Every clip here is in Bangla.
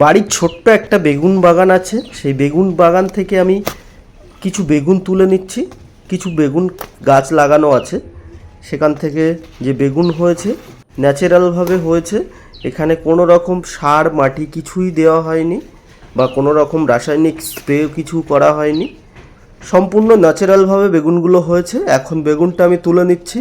বাড়ির ছোট্ট একটা বেগুন বাগান আছে। সেই বেগুন বাগান থেকে আমি কিছু বেগুন তুলে নিচ্ছি। কিছু বেগুন গাছ লাগানো আছে। সেখান থেকে যে বেগুন হয়েছে ন্যাচারালভাবে হয়েছে, এখানে কোনো রকম সার, মাটি কিছুই দেওয়া হয়নি বা কোনো রকম রাসায়নিক স্প্রে কিছু করা হয়নি। সম্পূর্ণ ন্যাচারালভাবে বেগুনগুলো হয়েছে। এখন বেগুনটা আমি তুলে নিচ্ছি।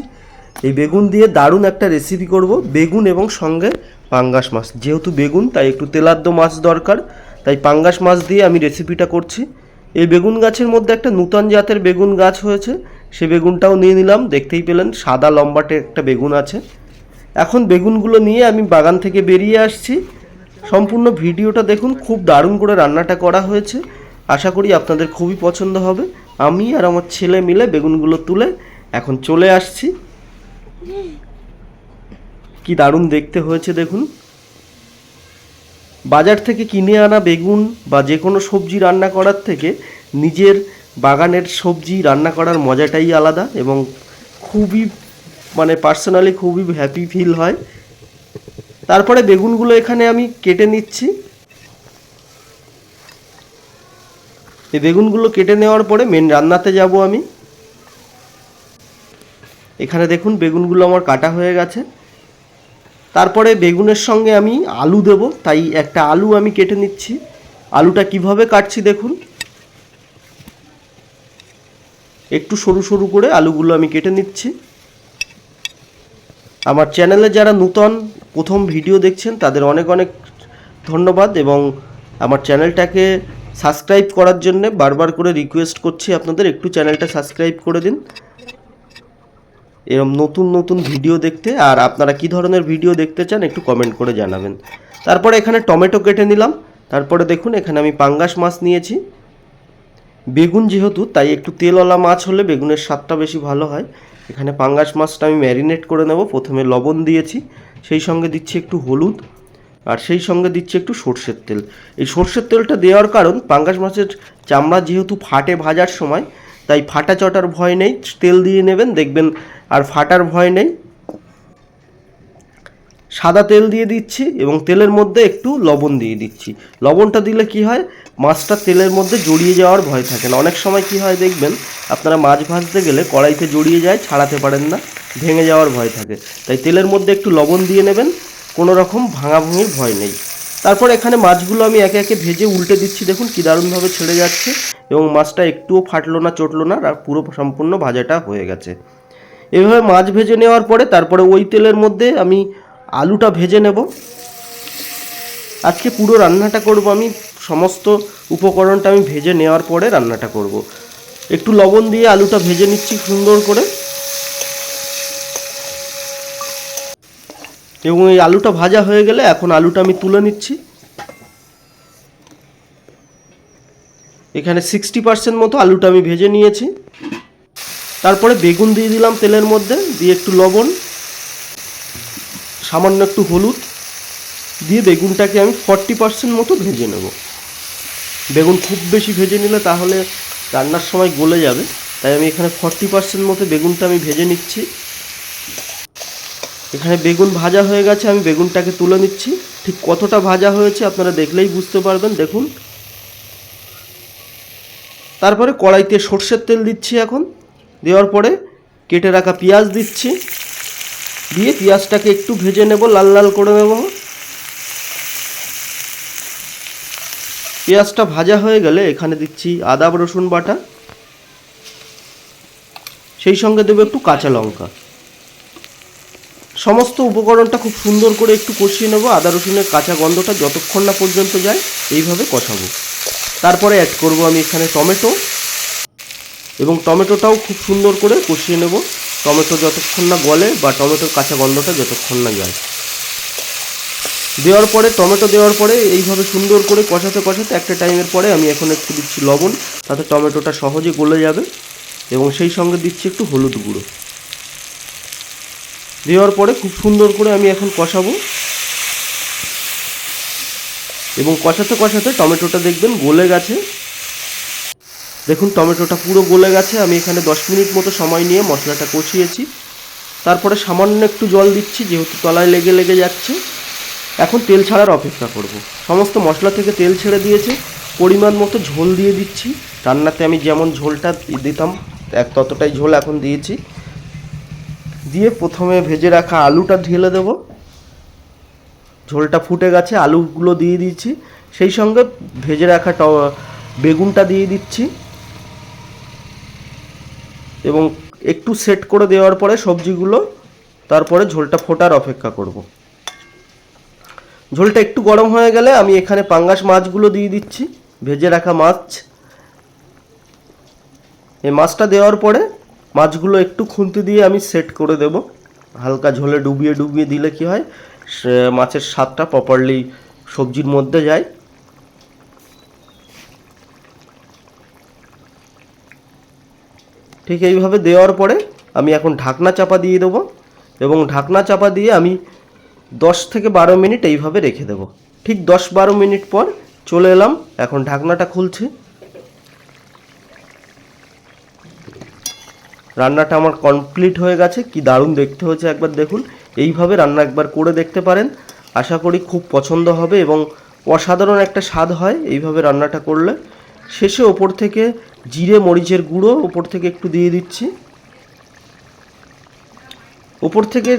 এই বেগুন দিয়ে দারুণ একটা রেসিপি করব, বেগুন এবং সঙ্গে পাঙ্গাস মাছ। যেহেতু বেগুন, তাই একটু তেলাদ্দ মাছ দরকার। তাই পাঙ্গাস মাছ দিয়ে আমি রেসিপিটা করছি। এই বেগুন গাছের মধ্যে একটা নূতন জাতের বেগুন গাছ হয়েছে। সে বেগুনটাও নিয়ে নিলাম। দেখতেই পেলেন, সাদা লম্বাটে একটা বেগুন আছে। এখন বেগুনগুলো নিয়ে আমি বাগান থেকে বেরিয়ে আসছি। সম্পূর্ণ ভিডিওটা দেখুন, খুব দারুণ করে রান্নাটা করা হয়েছে। আশা করি আপনাদের খুবই পছন্দ হবে। আমি আর আমার ছেলে মিলে বেগুনগুলো তুলে এখন চলে আসছি। কি দারুণ দেখতে হয়েছে দেখুন। বাজার থেকে কিনে আনা বেগুন বা যে কোনো সবজি রান্না করার থেকে নিজের বাগানের সবজি রান্না করার মজাটাই আলাদা এবং খুবই মানে পার্সোনালি খুবই হ্যাপি ফিল হয়। তারপরে বেগুনগুলো এখানে আমি কেটে নিচ্ছি। এই বেগুনগুলো কেটে নেওয়ার পরে মেন রান্নাতে যাব আমি। এখানে দেখুন বেগুনগুলো আমার কাটা হয়ে গেছে। তারপরে বেগুনের সঙ্গে আমি আলু দেব, তাই একটা আলু আমি কেটে নিচ্ছি। আলুটা কীভাবে কাটছি দেখুন। একটু সরু সরু করে আলুগুলো আমি কেটে নিচ্ছি। আমার চ্যানেলে যারা নূতন প্রথম ভিডিও দেখছেন, তাদের অনেক অনেক ধন্যবাদ এবং আমার চ্যানেলটাকে সাবস্ক্রাইব করার জন্য বারবার করে রিকোয়েস্ট করছি আপনাদের, একটু চ্যানেলটা সাবস্ক্রাইব করে দিন। এরম নতুন নতুন ভিডিও দেখতে, আর আপনারা কি ধরনের ভিডিও দেখতে চান একটু কমেন্ট করে জানাবেন। তারপরে এখানে টমেটো কেটে নিলাম। তারপরে দেখুন, এখানে আমি পাঙ্গাস মাছ নিয়েছি। বেগুন যেহেতু, তাই একটু তেলওয়ালা মাছ হলে বেগুনের স্বাদটা বেশি ভালো হয়। এখানে পাঙ্গাস মাছটা আমি ম্যারিনেট করে নেব। প্রথমে লবণ দিয়েছি, সেই সঙ্গে দিচ্ছি একটু হলুদ, আর সেই সঙ্গে দিচ্ছি একটু সর্ষের তেল। এই সর্ষের তেলটা দেওয়ার কারণ, পাঙ্গাস মাছের চামড়া যেহেতু ফাটে ভাজার সময় তাই ফাটা চটার ভয় নেই, তেল দিয়ে নেবেন, দেখবেন আর ফাটার ভয় নেই। সাদা তেল দিয়ে দিচ্ছি এবং তেলের মধ্যে একটু লবণ দিয়ে দিচ্ছি। লবণটা দিলে কি হয়? মাছটা তেলের মধ্যে জড়িয়ে যাওয়ার ভয় থাকে না। অনেক সময় কি হয় দেখবেন, আপনারা মাছ ভাজতে গেলে কড়াইতে জড়িয়ে যায়, ছাড়াতে পারেন না, ভেঙে যাওয়ার ভয় থাকে। তাই তেলের মধ্যে একটু লবণ দিয়ে নেবেন, কোনো রকম ভাঙাভুঙির ভয় নেই। তারপর এখানে মাছগুলো আমি একে একে ভেজে উল্টে দিচ্ছি। দেখুন কী দারুণভাবে ছেড়ে যাচ্ছে। এবং মাছটা একটুও ফাটলো না, চটলো না, আর পুরো সম্পূর্ণ ভাজাটা হয়ে গেছে। এভাবে মাছ ভেজে নেওয়ার পরে তারপরে ওই তেলের মধ্যে আমি আলুটা ভেজে নেব। আজকে পুরো রান্নাটা করব আমি, সমস্ত উপকরণটা আমি ভেজে নেওয়ার পরে রান্নাটা করব। একটু লবণ দিয়ে আলুটা ভেজে নিচ্ছি সুন্দর করে। এবং এই আলুটা ভাজা হয়ে গেলে এখন আলুটা আমি তুলে নিচ্ছি। এখানে সিক্সটি পার্সেন্ট মতো আলুটা আমি ভেজে নিয়েছি। তারপরে বেগুন দিয়ে দিলাম তেলের মধ্যে, দিয়ে একটু লবণ, সামান্য একটু হলুদ, দিয়ে বেগুনটাকে আমি ফর্টি পার্সেন্ট মতো ভেজে নেব। বেগুন খুব বেশি ভেজে নিলে তাহলে রান্নার সময় গলে যাবে, তাই আমি এখানে ফর্টি পার্সেন্ট মতো বেগুনটা আমি ভেজে নিচ্ছি। এখানে বেগুন ভাজা হয়ে গেছে, আমি বেগুনটাকে তুলে নিচ্ছি। ঠিক কতটা ভাজা হয়েছে আপনারা দেখলেই বুঝতে পারবেন। দেখুন তারপরে কড়াইতে সর্ষের তেল দিচ্ছি এখন। দেওয়ার পরে কেটে রাখা পেঁয়াজ দিচ্ছি। দিয়ে পেঁয়াজটাকে একটু ভেজে নেব, লাল লাল করে নেব। পেঁয়াজটা ভাজা হয়ে গেলে এখানে দিচ্ছি আদা, রসুন বাটা। সেই সঙ্গে দেবো একটু কাঁচা লঙ্কা। সমস্ত উপকরণটা খুব সুন্দর করে একটু কষিয়ে নেব। আদা, রসুনের কাঁচা গন্ধটা যতক্ষণ না পর্যন্ত যায়, এইভাবে কষাবো। তারপরে অ্যাড করব আমি এখানে টমেটো। এবং টমেটোটাও খুব সুন্দর করে কষিয়ে নেব। টমেটো যতক্ষণ না গলে বা টমেটোর কাঁচা গন্ধটা যতক্ষণ না যায়। দেওয়ার পরে, টমেটো দেওয়ার পরে এইভাবে সুন্দর করে কষাতে কষাতে একটা টাইমের পরে আমি এখন একটু দিচ্ছি লবণ। তাতে টমেটোটা সহজে গলে যাবে। এবং সেই সঙ্গে দিচ্ছি একটু হলুদ গুঁড়ো। দেওয়ার পরে খুব সুন্দর করে আমি এখন কষাবো। এবং কষাতে কষাতে টমেটোটা দেখবেন গলে গেছে। দেখুন, টমেটোটা পুরো গলে গেছে। আমি এখানে দশ মিনিট মতো সময় নিয়ে মশলাটা কষিয়েছি। তারপরে সামান্য একটু জল দিচ্ছি, যেহেতু তলায় লেগে লেগে যাচ্ছে। এখন তেল ছাড়ার অপেক্ষা করব। সমস্ত মশলা থেকে তেল ছেড়ে দিয়েছে। পরিমাণ মতো ঝোল দিয়ে দিচ্ছি। রান্নাতে আমি যেমন ঝোলটা দিতাম, এক ততটাই ঝোল এখন দিয়েছি। দিয়ে প্রথমে ভেজে রাখা আলুটা ঢেলে দেব। ঝোলটা ফুটে গেছে, আলুগুলো দিয়ে দিচ্ছি সেই সঙ্গে ভেজে রাখা ট, বেগুনটা দিয়ে দিচ্ছি। এবং একটু সেট করে দেওয়ার পরে সবজিগুলো, তারপরে ঝোলটা ফোটার অপেক্ষা করব। ঝোলটা একটু গরম হয়ে গেলে আমি এখানে পাঙ্গাস মাছগুলো দিয়ে দিচ্ছি। ভেজে রাখা মাছ। এই মাছটা দেওয়ার পরে মাছগুলো একটু খুন্তি দিয়ে আমি সেট করে দেব। হালকা ঝোলে ডুবিয়ে ডুবিয়ে দিলে কি হয় মাছের স্বাদটা প্রপারলি সবজির মধ্যে যায়। ঠিক এইভাবে দেওয়ার পরে আমি এখন ঢাকনা চাপা দিয়ে দেবো এবং ঢাকনা চাপা দিয়ে আমি দশ থেকে বারো মিনিট এইভাবে রেখে দেবো। ঠিক দশ বারো মিনিট পর চলে এলাম, এখন ঢাকনাটা খুলছি। রান্নাটা আমার কমপ্লিট হয়ে গেছে, কি দারুণ দেখতে হচ্ছে একবার দেখুন। এইভাবে রান্না একবার করে দেখতে পারেন। আশা করি খুব পছন্দ হবে এবং অসাধারণ একটা স্বাদ হয় এইভাবে রান্নাটা করলে। শেষে ওপর থেকে জিরে, মরিচের গুঁড়ো ওপর থেকে একটু দিয়ে দিচ্ছি। ওপর থেকে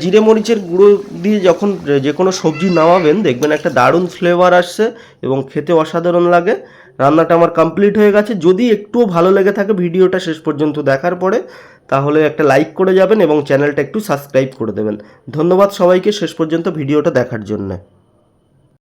জিরে, মরিচের গুঁড়ো দিয়ে যখন যে কোনো সবজি নামাবেন, দেখবেন একটা দারুণ ফ্লেভার আসছে এবং খেতে অসাধারণ লাগে। রান্নাটা আমার কমপ্লিট হয়ে গেছে। যদি একটুও ভালো লেগে থাকে ভিডিওটা শেষ পর্যন্ত দেখার পরে, তাহলে একটা লাইক করে যাবেন এবং চ্যানেলটা একটু সাবস্ক্রাইব করে দেবেন। ধন্যবাদ সবাইকে শেষ পর্যন্ত ভিডিওটা দেখার জন্য।